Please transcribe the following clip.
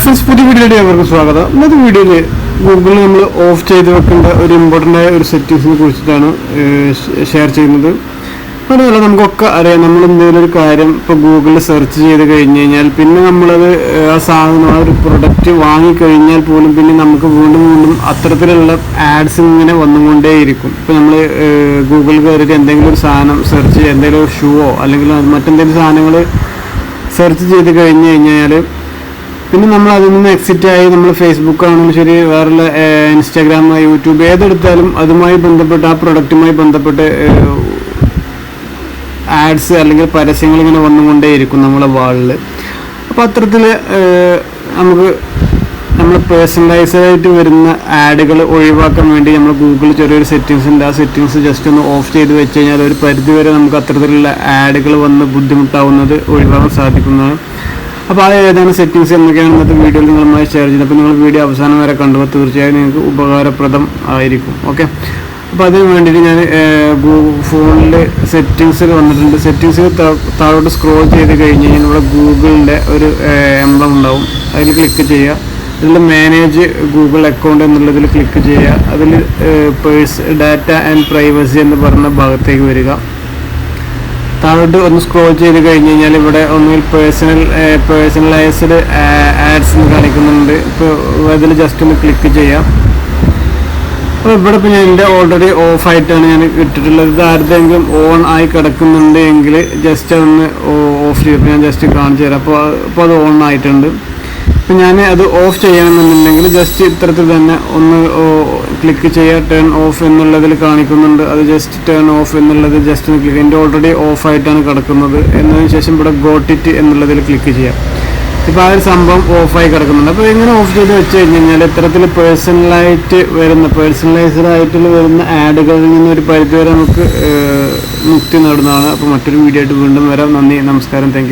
Friends പുതിയ വീഡിയോയിലേക്ക് അവർക്ക് സ്വാഗതം. ഇന്നത്തെ വീഡിയോയിൽ ഗൂഗിളിൽ നമ്മൾ ഓഫ് ചെയ്ത് വെക്കേണ്ട ഒരു ഇമ്പോർട്ടന്റ് ആയ ഒരു സെറ്റിങ്സിനെ കുറിച്ചിട്ടാണ് ഷെയർ ചെയ്യുന്നത്. അതുപോലെ നമുക്കൊക്കെ അറിയാം നമ്മൾ എന്തെങ്കിലും ഒരു കാര്യം ഇപ്പോൾ ഗൂഗിളിൽ സെർച്ച് ചെയ്ത് കഴിഞ്ഞ് കഴിഞ്ഞാൽ പിന്നെ നമ്മളത് ആ സാധനം ആ ഒരു പ്രൊഡക്റ്റ് വാങ്ങിക്കഴിഞ്ഞാൽ പോലും പിന്നെ നമുക്ക് വീണ്ടും വീണ്ടും അത്തരത്തിലുള്ള ആഡ്സ് ഇങ്ങനെ വന്നുകൊണ്ടേയിരിക്കും. ഇപ്പോൾ നമ്മൾ ഗൂഗിൾ കയറിയിട്ട് എന്തെങ്കിലും ഒരു സാധനം സെർച്ച് എന്തെങ്കിലും ഷൂവോ അല്ലെങ്കിൽ മറ്റെന്തെങ്കിലും സാധനങ്ങൾ സെർച്ച് ചെയ്ത് കഴിഞ്ഞ് കഴിഞ്ഞാൽ പിന്നെ നമ്മൾ അതിൽ നിന്ന് എക്സിറ്റ് ആയി നമ്മൾ ഫേസ്ബുക്ക് ആണെങ്കിലും ശരി വേറെ ഇൻസ്റ്റാഗ്രാം യൂട്യൂബ് ഏതെടുത്താലും അതുമായി ബന്ധപ്പെട്ട് ആ പ്രൊഡക്റ്റുമായി ബന്ധപ്പെട്ട് ആഡ്സ് അല്ലെങ്കിൽ പരസ്യങ്ങൾ ഇങ്ങനെ വന്നുകൊണ്ടേയിരിക്കും നമ്മളെ വാളിൽ അപ്പോൾ അത്തരത്തിൽ നമുക്ക് നമ്മൾ പേഴ്സണലൈസ്ഡ് ആയിട്ട് വരുന്ന ആഡുകൾ ഒഴിവാക്കാൻ വേണ്ടി നമ്മൾ ഗൂഗിളിൽ ചെറിയൊരു സെറ്റിങ്സ് ഉണ്ട്. ആ സെറ്റിങ്സ് ജസ്റ്റ് ഒന്ന് ഓഫ് ചെയ്ത് വെച്ച് കഴിഞ്ഞാൽ ഒരു പരിധിവരെ നമുക്ക് അത്തരത്തിലുള്ള ആഡുകൾ വന്ന് ബുദ്ധിമുട്ടാവുന്നത് ഒഴിവാക്കാൻ സാധിക്കുന്നതാണ്. അപ്പോൾ ആ ഏതാണ് സെറ്റിങ്സ് എന്നൊക്കെയാണ് ഇന്നത്തെ വീഡിയോയിൽ നിങ്ങളുമായി ഷെയർ ചെയ്യുന്നത് അപ്പോൾ നിങ്ങൾ വീഡിയോ അവസാനം വരെ കണ്ടുപോയി തീർച്ചയായും നിങ്ങൾക്ക് ഉപകാരപ്രദം ആയിരിക്കും. ഓക്കെ അപ്പോൾ അതിന് വേണ്ടിയിട്ട് ഞാൻ ഫോണിൽ സെറ്റിങ്സിൽ വന്നിട്ടുണ്ട്. സെറ്റിങ്സിൽ താഴോട്ട് സ്ക്രോൾ ചെയ്ത് കഴിഞ്ഞ് കഴിഞ്ഞാൽ ഇവിടെ ഗൂഗിളിന്റെ ഒരു എംബ്ലം ഉണ്ടാവും. അതിൽ ക്ലിക്ക് ചെയ്യുക. അതിൽ മാനേജ് ഗൂഗിൾ അക്കൗണ്ട് എന്നുള്ളതിൽ ക്ലിക്ക് ചെയ്യുക. അതിൽ പേഴ്സ് ഡാറ്റ ആൻഡ് പ്രൈവസി എന്ന് പറഞ്ഞ ഭാഗത്തേക്ക് വരിക. താഴോട്ട് ഒന്ന് സ്ക്രോൾ ചെയ്ത് കഴിഞ്ഞ് കഴിഞ്ഞാൽ ഇവിടെ ഒന്നുകിൽ പേഴ്സണൽ പേഴ്സണലൈസ്ഡ് ആഡ്സ് എന്ന് കാണിക്കുന്നുണ്ട്. ഇപ്പോൾ അതിൽ ജസ്റ്റ് ഒന്ന് ക്ലിക്ക് ചെയ്യാം. അപ്പോൾ ഇവിടെ ഇപ്പോൾ ഞാൻ എന്റെ ഓൾറെഡി ഓഫ് ആയിട്ടാണ് ഞാൻ ഇട്ടിട്ടുള്ളത്. ആരുടെയെങ്കിലും ഓൺ ആയി കിടക്കുന്നുണ്ട് എങ്കിൽ ജസ്റ്റ് ഒന്ന് ഓഫ് ചെയ്യും. ഞാൻ ജസ്റ്റ് കാണിച്ചു തരാം. അപ്പോൾ അപ്പോൾ അത് ഓൺ ആയിട്ടുണ്ട്. ഇപ്പം ഞാൻ അത് ഓഫ് ചെയ്യണമെന്നുണ്ടെങ്കിൽ ജസ്റ്റ് ഇത്തരത്തിൽ തന്നെ ഒന്ന് ക്ലിക്ക് ചെയ്യുക ടേൺ ഓഫ് എന്നുള്ളതിൽ കാണിക്കുന്നുണ്ട്. അത് ജസ്റ്റ് ടേൺ ഓഫ് എന്നുള്ളത് ജസ്റ്റ് ഒന്ന് ക്ലിക്ക് എന്റെ ഓൾറെഡി ഓഫ് ആയിട്ടാണ് കിടക്കുന്നത്. എന്നതിന് ശേഷം ഇവിടെ ഗോട്ടിറ്റ് എന്നുള്ളതിൽ ക്ലിക്ക് ചെയ്യാം. ഇപ്പോൾ ആ ഒരു സംഭവം ഓഫായി കിടക്കുന്നുണ്ട്. അപ്പോൾ ഇങ്ങനെ ഓഫ് ചെയ്ത് വെച്ച് കഴിഞ്ഞ് കഴിഞ്ഞാൽ ഇത്തരത്തിൽ പേഴ്സണലായിട്ട് വരുന്ന പേഴ്സണലൈസ്ഡ് ആയിട്ടുള്ള വരുന്ന ആഡുകളിൽ നിന്ന് ഒരു പരിധി വരെ നമുക്ക് മുക്തി നേടുന്നതാണ്. അപ്പോൾ മറ്റൊരു വീഡിയോ ആയിട്ട് വീണ്ടും വരാം. നന്ദി നമസ്കാരം. താങ്ക്